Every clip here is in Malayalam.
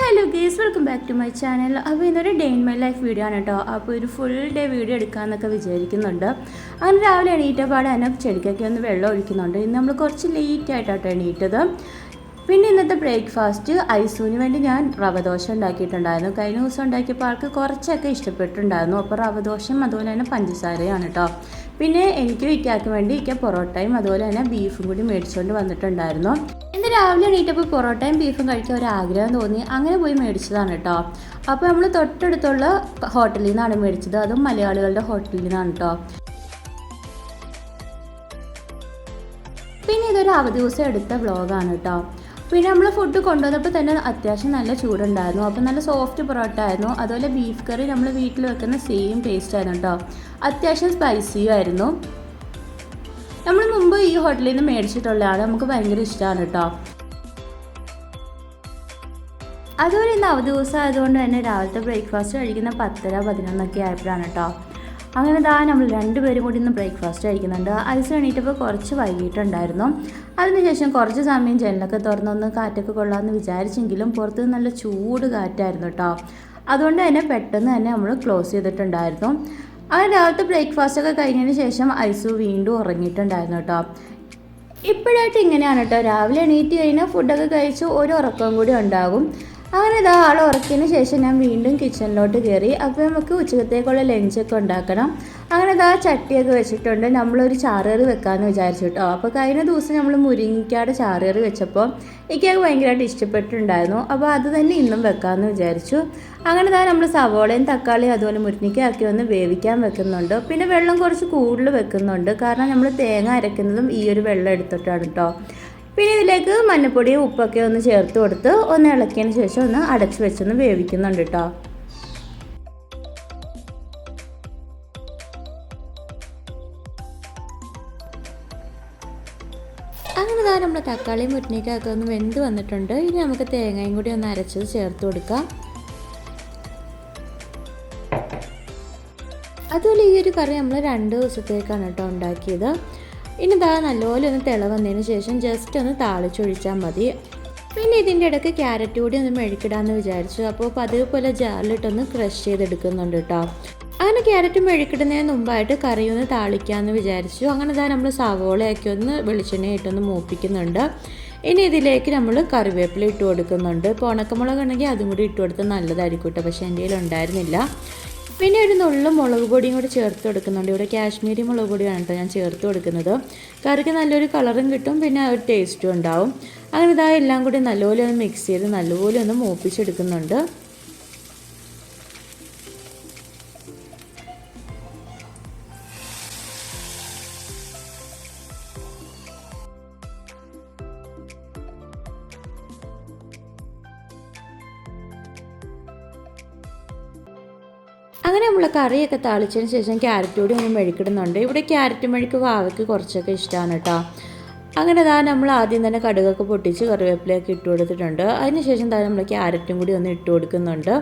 Hello guys welcome back to my channel അപ്പോൾ ഇന്നൊരു day in my life video ആണ് കേട്ടോ. അപ്പോൾ ഒരു ഫുൾ ഡേ വീഡിയോ എടുക്കാമെന്നൊക്കെ വിചാരിക്കുന്നുണ്ട്. അങ്ങനെ രാവിലെ എണീറ്റ പാടെ തന്നെ ചെടിക്കൊക്കെ ഒന്ന് വെള്ളം ഒഴിക്കുന്നുണ്ട്. ഇന്ന് നമ്മൾ കുറച്ച് ലേറ്റ് ആയിട്ടാണ് എണീറ്റത്. പിന്നെ ഇന്നത്തെ ബ്രേക്ക്ഫാസ്റ്റ് ഐസൂന് വേണ്ടി ഞാൻ റവദോശ ഉണ്ടാക്കിയിട്ടുണ്ടായിരുന്നു. കഴിഞ്ഞ ദിവസം ഉണ്ടാക്കിയപ്പോൾ ആൾക്ക് കുറച്ചൊക്കെ ഇഷ്ടപ്പെട്ടിട്ടുണ്ടായിരുന്നു. അപ്പോൾ റവദോശയും അതുപോലെ തന്നെ പഞ്ചസാരയാണ് കേട്ടോ. പിന്നെ എനിക്ക് വിറ്റാക്ക് വേണ്ടി ഇക്ക പൊറോട്ടയും അതുപോലെ തന്നെ ബീഫും കൂടി മേടിച്ചുകൊണ്ട് വന്നിട്ടുണ്ടായിരുന്നു. ഇന്ന് രാവിലെ എണീറ്റപ്പോൾ പൊറോട്ടയും ബീഫും കഴിക്കാൻ ഒരു ആഗ്രഹം തോന്നി. അങ്ങനെ പോയി മേടിച്ചതാണ് കേട്ടോ അപ്പോൾ നമ്മൾ തൊട്ടടുത്തുള്ള ഹോട്ടലിൽ നിന്നാണ് മേടിച്ചത്. അതും മലയാളികളുടെ ഹോട്ടലിൽ നിന്നാണ് കേട്ടോ പിന്നെ ഇതൊരു അവധി ദിവസം എടുത്ത വ്ളോഗാണ് കേട്ടോ പിന്നെ നമ്മൾ ഫുഡ് കൊണ്ടുവന്നപ്പോൾ തന്നെ അത്യാവശ്യം നല്ല ചൂടുണ്ടായിരുന്നു. അപ്പോൾ നല്ല സോഫ്റ്റ് പൊറോട്ട ആയിരുന്നു. അതുപോലെ ബീഫ് കറി നമ്മൾ വീട്ടിൽ വെക്കുന്ന സെയിം ടേസ്റ്റ് ആയിരുന്നു കേട്ടോ അത്യാവശ്യം സ്പൈസിയും ആയിരുന്നു. നമ്മൾ മുമ്പ് ഈ ഹോട്ടലിൽ നിന്ന് മേടിച്ചിട്ടുള്ളതാണ് നമുക്ക് ഭയങ്കര ഇഷ്ടമാണ് കേട്ടോ അതുപോലെ ഇന്ന് അവധി ദിവസം ആയതുകൊണ്ട് തന്നെ രാവിലത്തെ ബ്രേക്ക്ഫാസ്റ്റ് കഴിക്കുന്ന പത്തര പതിനൊന്നൊക്കെ ആയപ്പോഴാണ് കേട്ടോ അങ്ങനെ ദാ നമ്മൾ രണ്ടുപേരും കൂടി ഇന്ന് ബ്രേക്ക്ഫാസ്റ്റ് കഴിക്കുന്നുണ്ട്. ഐസ് എണീറ്റപ്പോൾ കുറച്ച് വൈകിട്ടുണ്ടായിരുന്നു. അതിനുശേഷം കുറച്ച് സമയം ജനലൊക്കെ തുറന്നൊന്ന് കാറ്റൊക്കെ കൊള്ളാമെന്ന് വിചാരിച്ചെങ്കിലും പുറത്ത് നല്ല ചൂട് കാറ്റായിരുന്നു കേട്ടോ അതുകൊണ്ട് തന്നെ പെട്ടെന്ന് തന്നെ നമ്മൾ ക്ലോസ് ചെയ്തിട്ടുണ്ടായിരുന്നു. അങ്ങനെ രാവിലത്തെ ബ്രേക്ക്ഫാസ്റ്റ് ഒക്കെ കഴിഞ്ഞതിന് ശേഷം ഐസു വീണ്ടും ഉറങ്ങിയിട്ടുണ്ടായിരുന്നു കേട്ടോ ഇപ്പോഴായിട്ട് ഇങ്ങനെയാണ് കേട്ടോ രാവിലെ എണീറ്റ് കഴിഞ്ഞാൽ ഫുഡൊക്കെ കഴിച്ച് ഒരു ഉറക്കം കൂടി ഉണ്ടാകും. അങ്ങനെ ഇതാ ആൾ ഉറക്കിയതിന് ശേഷം ഞാൻ വീണ്ടും കിച്ചണിലോട്ട് കയറി അപ്പോൾ നമുക്ക് ഉച്ചക്കത്തേക്കുള്ള ലഞ്ചൊക്കെ ഉണ്ടാക്കണം. അങ്ങനെ ഇതാ ചട്ടിയൊക്കെ വെച്ചിട്ടുണ്ട്. നമ്മളൊരു ചാറേറി വെക്കാമെന്ന് വിചാരിച്ചു കേട്ടോ. അപ്പോൾ കഴിഞ്ഞ ദിവസം നമ്മൾ മുരിങ്ങിക്കാട് ചാറേറി വെച്ചപ്പോൾ എനിക്കത് ഭയങ്കരമായിട്ട് ഇഷ്ടപ്പെട്ടിട്ടുണ്ടായിരുന്നു. അപ്പോൾ അത് തന്നെ ഇന്നും വെക്കാമെന്ന് വിചാരിച്ചു. അങ്ങനെ ഇതാ നമ്മൾ സവോളയും തക്കാളിയും അതുപോലെ മുരിങ്ങിക്കാക്കി ഒന്ന് വേവിക്കാൻ വെക്കുന്നുണ്ട്. പിന്നെ വെള്ളം കുറച്ച് കൂടുതൽ വെക്കുന്നുണ്ട്. കാരണം നമ്മൾ തേങ്ങ അരക്കുന്നതും ഈ ഒരു വെള്ളം എടുത്തിട്ടാണ് കേട്ടോ. പിന്നെ ഇതിലേക്ക് മഞ്ഞപ്പൊടിയും ഉപ്പൊക്കെ ഒന്ന് ചേർത്ത് കൊടുത്ത് ഒന്ന് ഇളക്കിയതിന് ശേഷം ഒന്ന് അടച്ചു വെച്ചൊന്ന് വേവിക്കുന്നുണ്ട് കേട്ടോ അങ്ങനെ താ നമ്മുടെ തക്കാളിയും മുരിങ്ങയ്ക്കൊക്കെ ഒന്ന് വെന്ത് വന്നിട്ടുണ്ട്. ഇനി നമുക്ക് തേങ്ങയും കൂടി ഒന്ന് അരച്ചത് ചേർത്ത് കൊടുക്കാം. അതുപോലെ ഈ ഒരു കറി നമ്മൾ രണ്ട് ദിവസത്തേക്കാണ് കേട്ടോ ഉണ്ടാക്കിയത്. ഇനി ഇതാ നല്ലപോലെ ഒന്ന് തിള വന്നതിന് ശേഷം ജസ്റ്റ് ഒന്ന് താളിച്ചൊഴിച്ചാൽ മതി. പിന്നെ ഇതിന്റെ ഇടയ്ക്ക് ക്യാരറ്റ് കൂടി ഒന്ന് മെഴുക്കിടാമെന്ന് വിചാരിച്ചു. അപ്പോൾ പതിവ് പോലെ ജാറിലിട്ടൊന്ന് ക്രഷ് ചെയ്തെടുക്കുന്നുണ്ട് കേട്ടോ അങ്ങനെ ക്യാരറ്റ് മെഴുക്കിടുന്നതിന് മുമ്പായിട്ട് കറി ഒന്ന് താളിക്കാമെന്ന് വിചാരിച്ചു. അങ്ങനെ ഇതാ നമ്മൾ സവോളയൊക്കെ ഒന്ന് വെളിച്ചെണ്ണയായിട്ടൊന്ന് മൂപ്പിക്കുന്നുണ്ട്. ഇനി ഇതിലേക്ക് നമ്മൾ കറിവേപ്പില ഇട്ട് കൊടുക്കുന്നുണ്ട്. ഇപ്പോൾ ഉണക്കമുളക് ഉണ്ടെങ്കിൽ അതും കൂടി ഇട്ട് കൊടുത്താൽ നല്ലതായിരിക്കും കേട്ടോ പക്ഷേ എന്റെ കയ്യിൽ ഉണ്ടായിരുന്നില്ല. പിന്നെ ഒരു നുള്ള മുളക് പൊടിയും കൂടി ചേർത്ത് കൊടുക്കുന്നുണ്ട്. ഇവിടെ കാശ്മീരി മുളക് പൊടിയാണ് കേട്ടോ ഞാൻ ചേർത്ത് കൊടുക്കുന്നത്. കറിക്ക് നല്ലൊരു കളറും കിട്ടും പിന്നെ ഒരു ടേസ്റ്റും ഉണ്ടാവും. അങ്ങനെ ഇതാ എല്ലാം കൂടി നല്ലപോലെ ഒന്ന് മിക്സ് ചെയ്ത് നല്ലപോലെ ഒന്ന് മൂപ്പിച്ചെടുക്കുന്നുണ്ട്. അങ്ങനെ നമ്മൾ കറിയൊക്കെ താളിച്ചതിന് ശേഷം ക്യാരറ്റ് കൂടി ഒന്ന് മെഴുക്കിടുന്നുണ്ട്. ഇവിടെ ക്യാരറ്റ് മെഴുക്ക് വാവയ്ക്ക് കുറച്ചൊക്കെ ഇഷ്ടമാണ് കേട്ടോ അങ്ങനെ താ നമ്മൾ ആദ്യം തന്നെ കടുകൊക്കെ പൊട്ടിച്ച് കറിവേപ്പിലയൊക്കെ ഇട്ട് കൊടുത്തിട്ടുണ്ട്. അതിനുശേഷം താ നമ്മൾ ക്യാരറ്റും കൂടി ഒന്ന് ഇട്ട് കൊടുക്കുന്നുണ്ട്.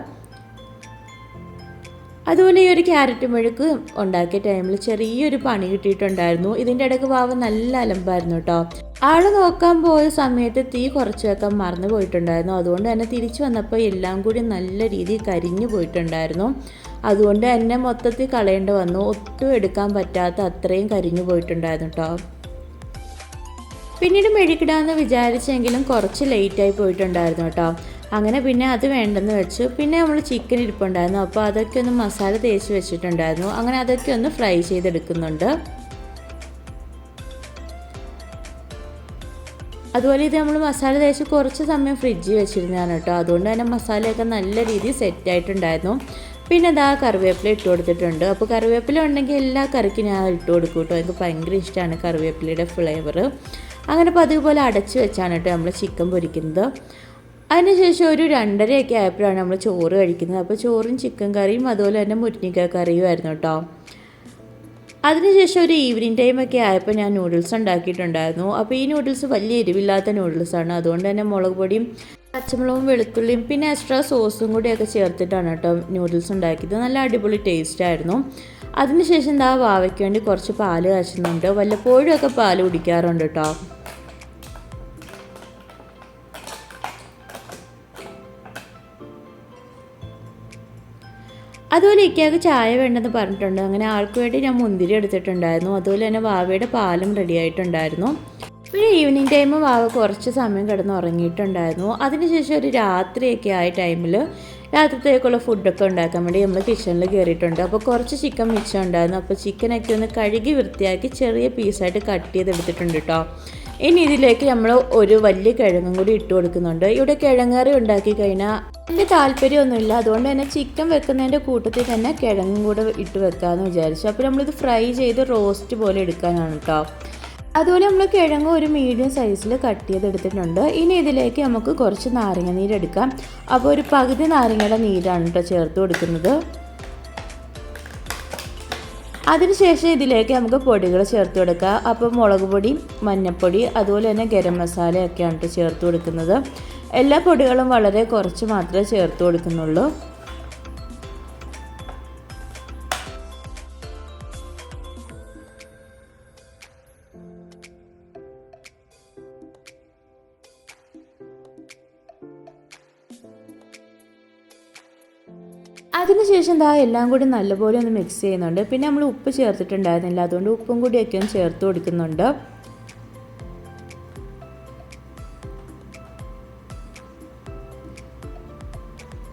അതുപോലെ ഈ ഒരു ക്യാരറ്റ് മെഴുക്ക് ഉണ്ടാക്കിയ ടൈമിൽ ചെറിയൊരു പണി കിട്ടിയിട്ടുണ്ടായിരുന്നു. ഇതിന്റെ ഇടയ്ക്ക് വാവ് നല്ല അലമ്പായിരുന്നു കേട്ടോ ആൾ നോക്കാൻ പോയ സമയത്ത് തീ കുറച്ച് വെക്കാൻ മറന്നു പോയിട്ടുണ്ടായിരുന്നു. അതുകൊണ്ട് തന്നെ തിരിച്ചു വന്നപ്പോൾ എല്ലാം കൂടി നല്ല രീതിയിൽ കരിഞ്ഞു പോയിട്ടുണ്ടായിരുന്നു. അതുകൊണ്ട് തന്നെ മൊത്തത്തിൽ കളയേണ്ടി വന്നു. ഒട്ടും എടുക്കാൻ പറ്റാത്ത അത്രയും കരിഞ്ഞു പോയിട്ടുണ്ടായിരുന്നു കേട്ടോ പിന്നീട് മെഴുകിടാന്ന് വിചാരിച്ചെങ്കിലും കുറച്ച് ലേറ്റായി പോയിട്ടുണ്ടായിരുന്നു കേട്ടോ അങ്ങനെ പിന്നെ അത് വേണ്ടെന്ന് വെച്ചു. പിന്നെ നമ്മൾ ചിക്കൻ ഇരിപ്പുണ്ടായിരുന്നു. അപ്പോൾ അതൊക്കെ ഒന്ന് മസാല തേച്ച് വെച്ചിട്ടുണ്ടായിരുന്നു. അങ്ങനെ അതൊക്കെ ഒന്ന് ഫ്രൈ ചെയ്തെടുക്കുന്നുണ്ട്. അതുപോലെ ഇത് നമ്മൾ മസാല തേച്ച് കുറച്ച് സമയം ഫ്രിഡ്ജിൽ വെച്ചിരുന്നതാണ് കേട്ടോ. അതുകൊണ്ട് തന്നെ മസാലയൊക്കെ നല്ല രീതിയിൽ സെറ്റ് ആയിട്ടുണ്ടായിരുന്നു. പിന്നെ ഇതാ കറിവേപ്പില ഇട്ട് കൊടുത്തിട്ടുണ്ട്. അപ്പോൾ കറിവേപ്പില ഉണ്ടെങ്കിൽ എല്ലാ കറിക്കും ഞാൻ ഇട്ട് കൊടുക്കും കേട്ടോ. എനിക്ക് ഭയങ്കര ഇഷ്ടമാണ് കറിവേപ്പിലയുടെ ഫ്ലേവർ അങ്ങനെ പതിവ് അടച്ച് വെച്ചാണ് കേട്ടോ നമ്മൾ ചിക്കൻ പൊരിക്കുന്നത്. അതിനുശേഷം ഒരു രണ്ടരയൊക്കെ ആയപ്പോഴാണ് നമ്മൾ ചോറ് കഴിക്കുന്നത്. അപ്പോൾ ചോറും ചിക്കൻ കറിയും അതുപോലെ തന്നെ മുരിങ്ങക്ക കറിയും ആയിരുന്നു കേട്ടോ. അതിനുശേഷം ഒരു ഈവനിങ് ടൈമൊക്കെ ആയപ്പോൾ ഞാൻ നൂഡിൽസ് ഉണ്ടാക്കിയിട്ടുണ്ടായിരുന്നു. അപ്പോൾ ഈ നൂഡിൽസ് വലിയ എരിവില്ലാത്ത നൂഡിൽസാണ് അതുകൊണ്ട് തന്നെ മുളക് പൊടിയും പച്ചമുളകും വെളുത്തുള്ളിയും പിന്നെ എക്സ്ട്രാ സോസും കൂടിയൊക്കെ ചേർത്തിട്ടാണ് കേട്ടോ നൂഡിൽസ് ഉണ്ടാക്കിയത്. നല്ല അടിപൊളി ടേസ്റ്റ് ആയിരുന്നു. അതിനുശേഷം എന്താ വാവയ്ക്ക് വേണ്ടി കുറച്ച് പാൽ കാച്ചുന്നുണ്ട്. വല്ലപ്പോഴും ഒക്കെ പാൽ കുടിക്കാറുണ്ട് കേട്ടോ. അതുപോലെ ഇക്കയാൾക്ക് ചായ വേണ്ടെന്ന് പറഞ്ഞിട്ടുണ്ട്. അങ്ങനെ ആൾക്ക് വേണ്ടി ഞാൻ മുന്തിരി എടുത്തിട്ടുണ്ടായിരുന്നു. അതുപോലെ തന്നെ വാവയുടെ പാലും റെഡി ആയിട്ടുണ്ടായിരുന്നു. പിന്നെ ഈവനിങ് ടൈം വാവ കുറച്ച് സമയം കിടന്ന് ഉറങ്ങിയിട്ടുണ്ടായിരുന്നു. അതിനുശേഷം ഒരു രാത്രിയൊക്കെ ആയ ടൈമിൽ രാത്രിത്തേക്കുള്ള ഫുഡൊക്കെ ഉണ്ടാക്കാൻ വേണ്ടി നമ്മൾ കിച്ചണിൽ കയറിയിട്ടുണ്ട് അപ്പോൾ കുറച്ച് ചിക്കൻ മിച്ചം ഉണ്ടായിരുന്നു. അപ്പോൾ ചിക്കനൊക്കെ ഒന്ന് കഴുകി വൃത്തിയാക്കി ചെറിയ പീസായിട്ട് കട്ട് ചെയ്തെടുത്തിട്ടുണ്ട് കേട്ടോ ഇനി ഇതിലേക്ക് നമ്മൾ ഒരു വലിയ കിഴങ്ങും കൂടി ഇട്ട് കൊടുക്കുന്നുണ്ട്. ഇവിടെ കിഴങ്ങറി ഉണ്ടാക്കി കഴിഞ്ഞാൽ എന്റെ താല്പര്യമൊന്നുമില്ല. അതുകൊണ്ട് തന്നെ ചിക്കൻ വെക്കുന്നതിന്റെ കൂട്ടത്തിൽ തന്നെ കിഴങ്ങും കൂടെ ഇട്ട് വെക്കാമെന്ന് വിചാരിച്ചു. അപ്പോൾ നമ്മളിത് ഫ്രൈ ചെയ്ത് റോസ്റ്റ് പോലെ എടുക്കാനാണ് കേട്ടോ അതുപോലെ നമ്മൾ കിഴങ്ങ് ഒരു മീഡിയം സൈസിൽ കട്ട് ചെയ്തെടുത്തിട്ടുണ്ട് ഇനി ഇതിലേക്ക് നമുക്ക് കുറച്ച് നാരങ്ങ നീരെടുക്കാം അപ്പോൾ ഒരു പകുതി നാരങ്ങയുടെ നീരാണ് കേട്ടോ ചേർത്ത് കൊടുക്കുന്നത്. അതിനുശേഷം ഇതിലേക്ക് നമുക്ക് പൊടികൾ ചേർത്ത് കൊടുക്കുക അപ്പോൾ മുളക് പൊടി മഞ്ഞൾപ്പൊടി അതുപോലെ തന്നെ ഗരം മസാലയൊക്കെയാണ് ചേർത്ത് കൊടുക്കുന്നത്. എല്ലാ പൊടികളും വളരെ കുറച്ച് മാത്രമേ ചേർത്ത് കൊടുക്കുന്നുള്ളൂ. അതിനുശേഷം ദാ എല്ലാം കൂടി നല്ലപോലെ ഒന്ന് മിക്സ് ചെയ്യുന്നുണ്ട്. പിന്നെ നമ്മൾ ഉപ്പ് ചേർത്തിട്ടുണ്ടായിരുന്നില്ല. അതുകൊണ്ട് ഉപ്പും കൂടിയൊക്കെ ഒന്ന് ചേർത്ത് കൊടുക്കുന്നുണ്ട്.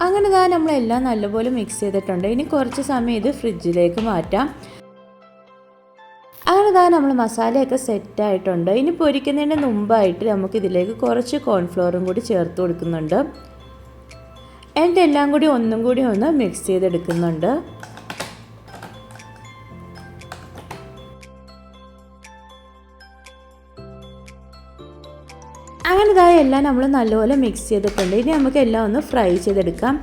അങ്ങനെ താ നമ്മളെല്ലാം നല്ലപോലെ മിക്സ് ചെയ്തിട്ടുണ്ട്. ഇനി കുറച്ച് സമയം ഇത് ഫ്രിഡ്ജിലേക്ക് മാറ്റാം. അങ്ങനെ താ നമ്മൾ മസാലയൊക്കെ സെറ്റായിട്ടുണ്ട് ഇനി പൊരിക്കുന്നതിന് മുമ്പായിട്ട് നമുക്ക് ഇതിലേക്ക് കുറച്ച് കോൺഫ്ലോറും കൂടി ചേർത്ത് കൊടുക്കുന്നുണ്ട്. എന്നിട്ട് എല്ലാം കൂടി ഒന്നും കൂടി ഒന്ന് മിക്സ് ചെയ്തെടുക്കുന്നുണ്ട്. അങ്ങനെ ഇതായ എല്ലാം നമ്മൾ നല്ലപോലെ മിക്സ് ചെയ്തിട്ടുണ്ട്. ഇനി നമുക്ക് എല്ലാം ഒന്ന് ഫ്രൈ ചെയ്തെടുക്കാം.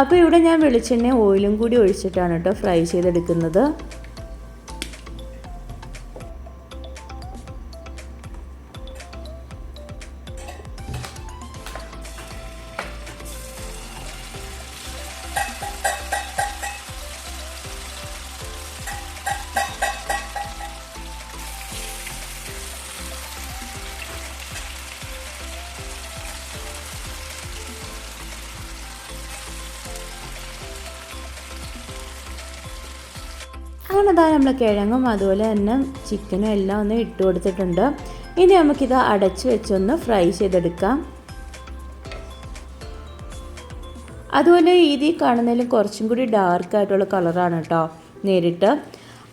അപ്പോൾ ഇവിടെ ഞാൻ വെളിച്ചെണ്ണ ഓയിലും കൂടി ഒഴിച്ചിട്ടാണ് കേട്ടോ ഫ്രൈ ചെയ്തെടുക്കുന്നത്. അങ്ങനെ അതാ നമ്മൾ കിഴങ്ങും അതുപോലെ തന്നെ ചിക്കനും എല്ലാം ഒന്ന് ഇട്ട് കൊടുത്തിട്ടുണ്ട്. ഇനി നമുക്കിത് അടച്ച് വെച്ചൊന്ന് ഫ്രൈ ചെയ്തെടുക്കാം. അതുപോലെ ഇത് ഈ കാണുന്നതിലും കുറച്ചും കൂടി ഡാർക്ക് ആയിട്ടുള്ള കളറാണ് കേട്ടോ നേരിട്ട്.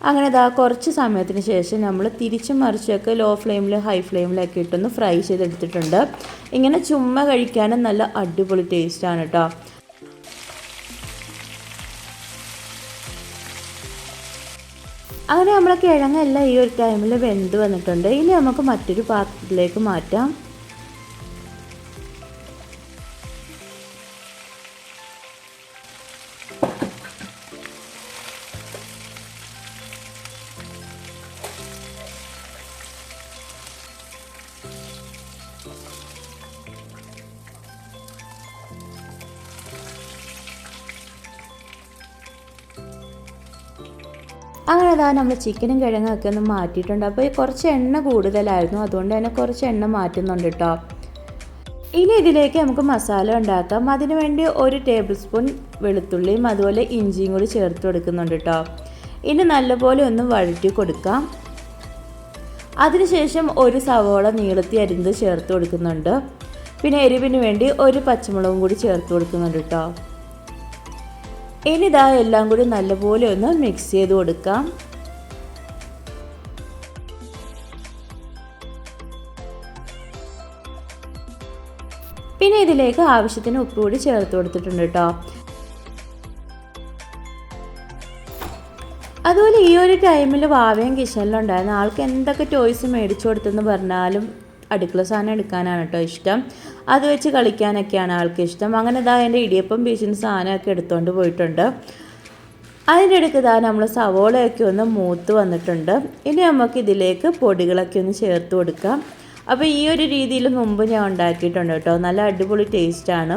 അങ്ങനെ ഇതാ കുറച്ച് സമയത്തിന് ശേഷം നമ്മൾ തിരിച്ചും മറിച്ചൊക്കെ ലോ ഫ്ലെയിമിൽ ഹൈ ഫ്ലെയിമിലൊക്കെ ഇട്ടൊന്ന് ഫ്രൈ ചെയ്തെടുത്തിട്ടുണ്ട്. ഇങ്ങനെ ചുമ്മാ കഴിക്കാനും നല്ല അടിപൊളി ടേസ്റ്റാണ് കേട്ടോ. അങ്ങനെ നമ്മളെ കിഴങ്ങെല്ലാം ഈ ഒരു ടൈമിൽ വെന്ത് വന്നിട്ടുണ്ട്. ഇനി നമുക്ക് മറ്റൊരു പാത്രത്തിലേക്ക് മാറ്റാം. അങ്ങനെ അതാ നമ്മൾ ചിക്കനും കിഴങ്ങൊക്കെ ഒന്ന് മാറ്റിയിട്ടുണ്ട്. അപ്പോൾ കുറച്ച് എണ്ണ കൂടുതലായിരുന്നു. അതുകൊണ്ട് തന്നെ കുറച്ച് എണ്ണ മാറ്റുന്നുണ്ട് കേട്ടോ ഇനി ഇതിലേക്ക് നമുക്ക് മസാല ഉണ്ടാക്കാം. അതിനുവേണ്ടി ഒരു ടേബിൾ സ്പൂൺ വെളുത്തുള്ളിയും അതുപോലെ ഇഞ്ചിയും കൂടി ചേർത്ത് കൊടുക്കുന്നുണ്ട് കേട്ടോ ഇനി നല്ലപോലെ ഒന്ന് വഴറ്റി കൊടുക്കാം. അതിനുശേഷം ഒരു സവോള നീളത്തി അരിഞ്ഞത് ചേർത്ത് കൊടുക്കുന്നുണ്ട്. പിന്നെ എരിവിന് വേണ്ടി ഒരു പച്ചമുളകും കൂടി ചേർത്ത് കൊടുക്കുന്നുണ്ട് കേട്ടോ ഇനി ഇതാ എല്ലാം കൂടി നല്ലപോലെ ഒന്ന് മിക്സ് ചെയ്ത് കൊടുക്കാം. പിന്നെ ഇതിലേക്ക് ആവശ്യത്തിന് ഉപ്പ് കൂടി ചേർത്ത് കൊടുത്തിട്ടുണ്ട് കേട്ടോ അതുപോലെ ഈ ഒരു ടൈമിൽ വാവയും കിച്ചണിലുണ്ടായിരുന്നു ആൾക്ക് എന്തൊക്കെ ടോയ്സ് മേടിച്ചു കൊടുത്തെന്ന് പറഞ്ഞാലും അടുക്കള സാധനം എടുക്കാനാണ് കേട്ടോ ഇഷ്ടം. അത് വെച്ച് കളിക്കാനൊക്കെയാണ് ആൾക്ക് ഇഷ്ടം. അങ്ങനെ ഇതാ എന്റെ ഇടിയപ്പം ബീച്ചിന് സാധനമൊക്കെ എടുത്തുകൊണ്ട് പോയിട്ടുണ്ട്. അതിന്റെ ഇടയ്ക്ക് ഇതാ നമ്മൾ സവോളയൊക്കെ ഒന്ന് മൂത്ത് വന്നിട്ടുണ്ട്. ഇനി നമുക്ക് ഇതിലേക്ക് പൊടികളൊക്കെ ഒന്ന് ചേർത്ത് കൊടുക്കാം. അപ്പോൾ ഈ ഒരു രീതിയിൽ മുമ്പ് ഞാൻ ഉണ്ടാക്കിയിട്ടുണ്ട് കേട്ടോ. നല്ല അടിപൊളി ടേസ്റ്റാണ്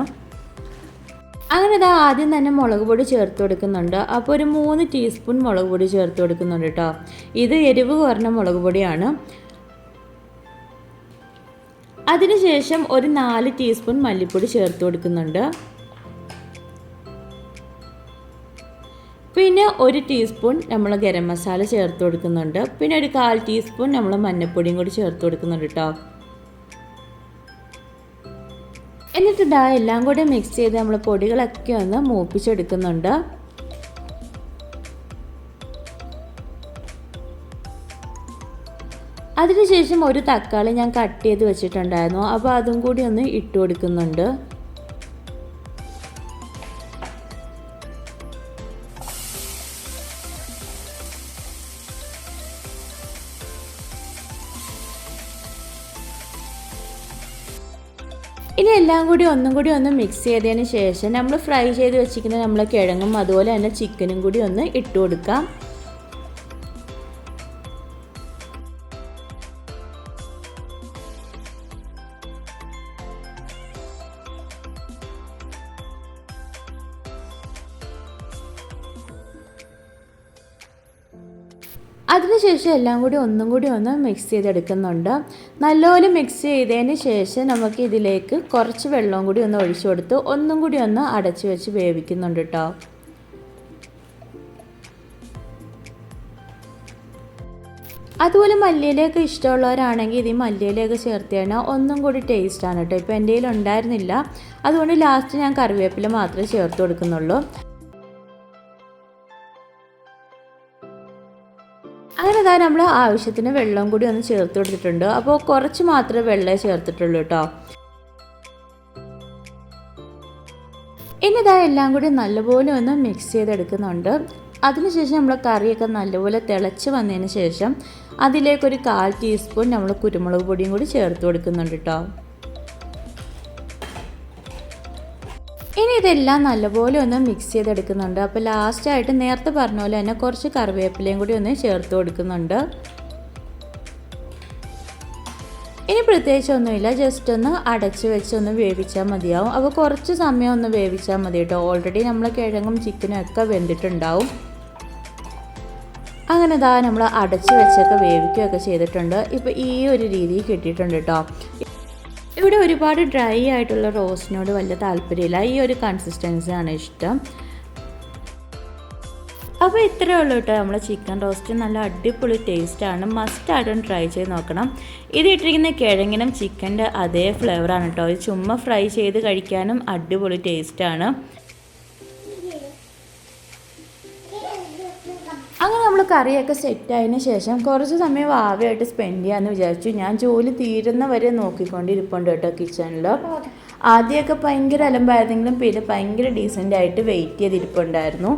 അങ്ങനെ ഇതാ ആദ്യം തന്നെ മുളക് പൊടി ചേർത്ത് കൊടുക്കുന്നുണ്ട്. അപ്പോൾ ഒരു മൂന്ന് ടീസ്പൂൺ മുളക് പൊടി ചേർത്ത് കൊടുക്കുന്നുണ്ട് കേട്ടോ. ഇത് എരിവ് കുറഞ്ഞ മുളക് പൊടിയാണ്. അതിനുശേഷം ഒരു നാല് ടീസ്പൂൺ മല്ലിപ്പൊടി ചേർത്ത് കൊടുക്കുന്നുണ്ട്. പിന്നെ ഒരു ടീസ്പൂൺ നമ്മൾ ഗരം മസാല ചേർത്ത് കൊടുക്കുന്നുണ്ട്. പിന്നെ ഒരു കാൽ ടീസ്പൂൺ നമ്മൾ മഞ്ഞൾപ്പൊടിയും കൂടി ചേർത്ത് കൊടുക്കുന്നുണ്ട് കേട്ടോ എന്നിട്ട് ഇതാ എല്ലാം കൂടി മിക്സ് ചെയ്ത് നമ്മൾ പൊടികളൊക്കെ ഒന്ന് മൂപ്പിച്ചെടുക്കുന്നുണ്ട്. അതിനുശേഷം ഒരു തക്കാളി ഞാൻ കട്ട് ചെയ്ത് വെച്ചിട്ടുണ്ടായിരുന്നു. അപ്പോൾ അതും കൂടി ഒന്ന് ഇട്ട് കൊടുക്കുന്നുണ്ട്. ഇനി എല്ലാം കൂടി ഒന്നും കൂടി ഒന്ന് മിക്സ് ചെയ്തതിന് ശേഷം നമ്മൾ ഫ്രൈ ചെയ്ത് വെച്ചിരിക്കുന്ന നമ്മളെ കിഴങ്ങും അതുപോലെ തന്നെ ചിക്കനും കൂടി ഒന്ന് ഇട്ട് കൊടുക്കാം. അതിനുശേഷം എല്ലാം കൂടി ഒന്നും കൂടി ഒന്ന് മിക്സ് ചെയ്തെടുക്കുന്നുണ്ട്. നല്ലപോലെ മിക്സ് ചെയ്തതിന് ശേഷം നമുക്ക് ഇതിലേക്ക് കുറച്ച് വെള്ളവും കൂടി ഒന്ന് ഒഴിച്ചു കൊടുത്ത് ഒന്നും കൂടി ഒന്ന് അടച്ചു വെച്ച് വേവിക്കുന്നുണ്ട് കേട്ടോ. അതുപോലെ മല്ലിയിലേക്ക് ഇഷ്ടമുള്ളവരാണെങ്കിൽ ഇത് മല്ലിയിലേക്ക് ചേർത്ത് കഴിഞ്ഞാൽ ഒന്നും കൂടി ടേസ്റ്റാണ് കേട്ടോ. ഇപ്പോൾ എന്റെ കയ്യിൽ ഉണ്ടായിരുന്നില്ല. അതുകൊണ്ട് ലാസ്റ്റ് ഞാൻ കറിവേപ്പില മാത്രമേ ചേർത്ത് കൊടുക്കുന്നുള്ളൂ. ഇതാ നമ്മൾ ആവശ്യത്തിന് വെള്ളം കൂടി ഒന്ന് ചേർത്ത് കൊടുത്തിട്ടുണ്ട്. അപ്പോൾ കുറച്ച് മാത്രമേ വെള്ളം ചേർത്തിട്ടുള്ളൂ കേട്ടോ ഇനി ഇതാ എല്ലാം കൂടി നല്ലപോലെ ഒന്ന് മിക്സ് ചെയ്തെടുക്കുന്നുണ്ട്. അതിനുശേഷം നമ്മൾ കറിയൊക്കെ നല്ലപോലെ തിളച്ച് വന്നതിന് ശേഷം അതിലേക്കൊരു കാൽ ടീസ്പൂൺ നമ്മൾ കുരുമുളക് പൊടിയും കൂടി ചേർത്ത് കൊടുക്കുന്നുണ്ട് കേട്ടോ ഇനി ഇതെല്ലാം നല്ലപോലെ ഒന്ന് മിക്സ് ചെയ്തെടുക്കുന്നുണ്ട്. അപ്പോൾ ലാസ്റ്റായിട്ട് നേരത്തെ പറഞ്ഞ പോലെ തന്നെ കുറച്ച് കറിവേപ്പിലയും കൂടി ഒന്ന് ചേർത്ത് കൊടുക്കുന്നുണ്ട്. ഇനി പ്രത്യേകിച്ച് ഒന്നുമില്ല. ജസ്റ്റ് ഒന്ന് അടച്ച് വെച്ച് ഒന്ന് വേവിച്ചാൽ മതിയാവും. അപ്പോൾ കുറച്ച് സമയം ഒന്ന് വേവിച്ചാൽ മതി കേട്ടോ. ഓൾറെഡി നമ്മൾ കിഴങ്ങും ചിക്കനും ഒക്കെ വെന്തിട്ടുണ്ടാവും. അങ്ങനെ ഇതാ നമ്മൾ അടച്ച് വെച്ചൊക്കെ വേവിക്കുകയൊക്കെ ചെയ്തിട്ടുണ്ട്. ഇപ്പോൾ ഈ ഒരു രീതിയിൽ കിട്ടിയിട്ടുണ്ട് കേട്ടോ. ഇവിടെ ഒരുപാട് ഡ്രൈ ആയിട്ടുള്ള റോസ്റ്റിനോട് വലിയ താല്പര്യമില്ല. ഈ ഒരു കൺസിസ്റ്റൻസിയാണ് ഇഷ്ടം. അപ്പോൾ ഇത്രയേ ഉള്ളൂ കേട്ടോ നമ്മുടെ ചിക്കൻ റോസ്റ്റ് നല്ല അടിപൊളി ടേസ്റ്റാണ് മസ്റ്റായിട്ടും ട്രൈ ചെയ്ത് നോക്കണം. ഇത് ഇട്ടിരിക്കുന്ന കിഴങ്ങിനും ചിക്കന്റെ അതേ ഫ്ലേവറാണ് കേട്ടോ ഇത് ചുമ്മാ ഫ്രൈ ചെയ്ത് കഴിക്കാനും അടിപൊളി ടേസ്റ്റാണ് കറിയൊക്കെ സെറ്റായതിന് ശേഷം കുറച്ച് സമയം വാവയായിട്ട് സ്പെൻഡ് ചെയ്യാമെന്ന് വിചാരിച്ചു. ഞാൻ ജോലി തീരുന്ന വരെ നോക്കിക്കൊണ്ടിരിപ്പുണ്ട് കേട്ടോ കിച്ചണിൽ ആദ്യമൊക്കെ ഭയങ്കര അലമ്പായിരുന്നെങ്കിലും പിന്നെ ഭയങ്കര ഡീസന്റ് ആയിട്ട് വെയിറ്റ് ചെയ്തിരിപ്പുണ്ടായിരുന്നു.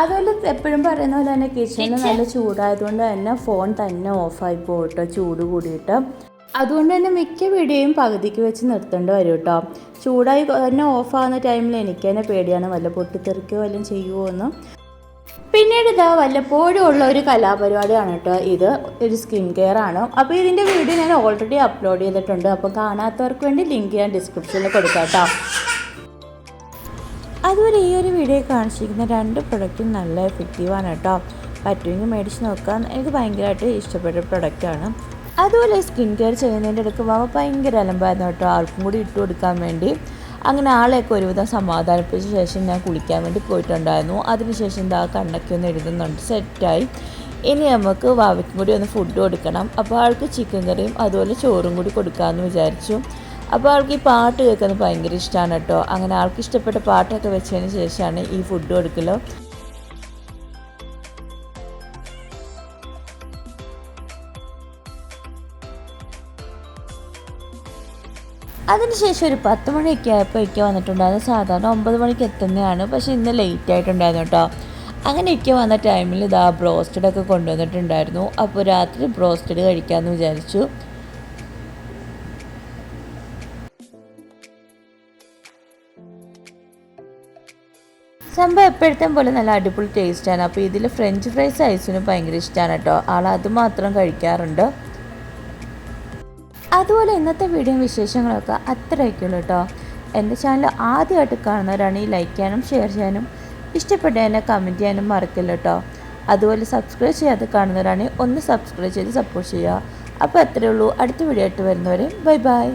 അതുപോലെ എപ്പോഴും പറയുന്ന പോലെ തന്നെ കിച്ചണിൽ നല്ല ചൂടായതുകൊണ്ട് തന്നെ ഫോൺ തന്നെ ഓഫായി പോകട്ടോ ചൂട് കൂടിയിട്ട്. അതുകൊണ്ട് തന്നെ മിക്ക വീഡിയോയും പകുതിക്ക് വെച്ച് നിർത്തേണ്ടി വരും കേട്ടോ. ചൂടായി തന്നെ ഓഫാകുന്ന ടൈമിൽ എനിക്ക് തന്നെ പേടിയാണ്. വല്ല പൊട്ടിത്തെറിക്കുകയോ വല്ലതും ചെയ്യുമോ എന്ന്. പിന്നീട് ഇതാ വല്ലപ്പോഴും ഉള്ള ഒരു കലാപരിപാടിയാണ് കേട്ടോ ഇത്. ഒരു സ്കിൻ കെയർ ആണ്. അപ്പോൾ ഇതിന്റെ വീഡിയോ ഞാൻ ഓൾറെഡി അപ്ലോഡ് ചെയ്തിട്ടുണ്ട്. അപ്പോൾ കാണാത്തവർക്ക് വേണ്ടി ലിങ്ക് ഞാൻ ഡിസ്ക്രിപ്ഷനിൽ കൊടുക്കാം കേട്ടോ. അതുപോലെ ഈ ഒരു വീഡിയോ കാണിച്ചിരിക്കുന്ന രണ്ട് പ്രൊഡക്റ്റും നല്ല എഫക്റ്റീവാണ് കേട്ടോ. പറ്റുമെങ്കിൽ മേടിച്ച് നോക്കാൻ എനിക്ക് ഭയങ്കരമായിട്ട് ഇഷ്ടപ്പെട്ട പ്രൊഡക്റ്റാണ് അതുപോലെ സ്കിൻ കെയർ ചെയ്യുന്നതിന്റെ ഇടയ്ക്ക് വാവ ഭയങ്കര അലമ്പായിരുന്നു കേട്ടോ. ആൾക്കും കൂടി ഇട്ട് കൊടുക്കാൻ വേണ്ടി. അങ്ങനെ ആളെയൊക്കെ ഒരുവിധം സമാധാനിപ്പിച്ച ശേഷം ഞാൻ കുളിക്കാൻ വേണ്ടി പോയിട്ടുണ്ടായിരുന്നു. അതിനുശേഷം എന്താ കണ്ണൊക്കെ ഒന്ന് എഴുതുന്നുണ്ട്. സെറ്റായി. ഇനി നമുക്ക് വാവയ്ക്കും കൂടി ഒന്ന് ഫുഡ് കൊടുക്കണം. അപ്പോൾ ആൾക്ക് ചിക്കൻ കറിയും അതുപോലെ ചോറും കൂടി കൊടുക്കാമെന്ന് വിചാരിച്ചു. അപ്പോൾ ആൾക്ക് ഈ പാട്ട് കേൾക്കുന്നത് ഭയങ്കര ഇഷ്ടമാണ് കേട്ടോ. അങ്ങനെ ആൾക്ക് ഇഷ്ടപ്പെട്ട പാട്ടൊക്കെ വെച്ചതിന് ശേഷമാണ് ഈ ഫുഡ് കൊടുക്കലോ. അതിനുശേഷം ഒരു പത്ത് മണിയൊക്കെ ആയപ്പോൾ ഇക്ക വന്നിട്ടുണ്ടായിരുന്നു. സാധാരണ ഒമ്പത് മണിക്ക് എത്തുന്നതാണ്. പക്ഷേ ഇന്ന് ലേറ്റ് ആയിട്ടുണ്ടായിരുന്നു കേട്ടോ അങ്ങനെ ഇക്ക വന്ന ടൈമിൽ ഇതാ ബ്രോസ്റ്റഡ് ഒക്കെ കൊണ്ടുവന്നിട്ടുണ്ടായിരുന്നു. അപ്പോൾ രാത്രി ബ്രോസ്റ്റഡ് കഴിക്കാമെന്ന് വിചാരിച്ചു. സംഭവം എപ്പോഴത്തെ പോലെ നല്ല അടിപൊളി ടേസ്റ്റാണ് അപ്പോൾ ഇതിൽ ഫ്രഞ്ച് ഫ്രൈസ് ഐസിനും ഭയങ്കര ഇഷ്ടമാണ് കേട്ടോ ആൾ അത് മാത്രം കഴിക്കാറുണ്ട്. അതുപോലെ ഇന്നത്തെ വീഡിയോ വിശേഷങ്ങളൊക്കെ അത്രയൊക്കെയുള്ളൂ കേട്ടോ. എന്റെ ചാനൽ ആദ്യമായിട്ട് കാണുന്നവരാണ് ഈ ലൈക്ക് ചെയ്യാനും ഷെയർ ചെയ്യാനും ഇഷ്ടപ്പെട്ട എന്നെ കമന്റ് ചെയ്യാനും മറക്കില്ല കേട്ടോ. അതുപോലെ സബ്സ്ക്രൈബ് ചെയ്യാതെ കാണുന്നവരാണെങ്കിൽ ഒന്ന് സബ്സ്ക്രൈബ് ചെയ്ത് സപ്പോർട്ട് ചെയ്യുക. അപ്പോൾ അത്രയേ ഉള്ളൂ. അടുത്ത വീഡിയോ ആയിട്ട് വരുന്നവരെ ബൈ ബൈ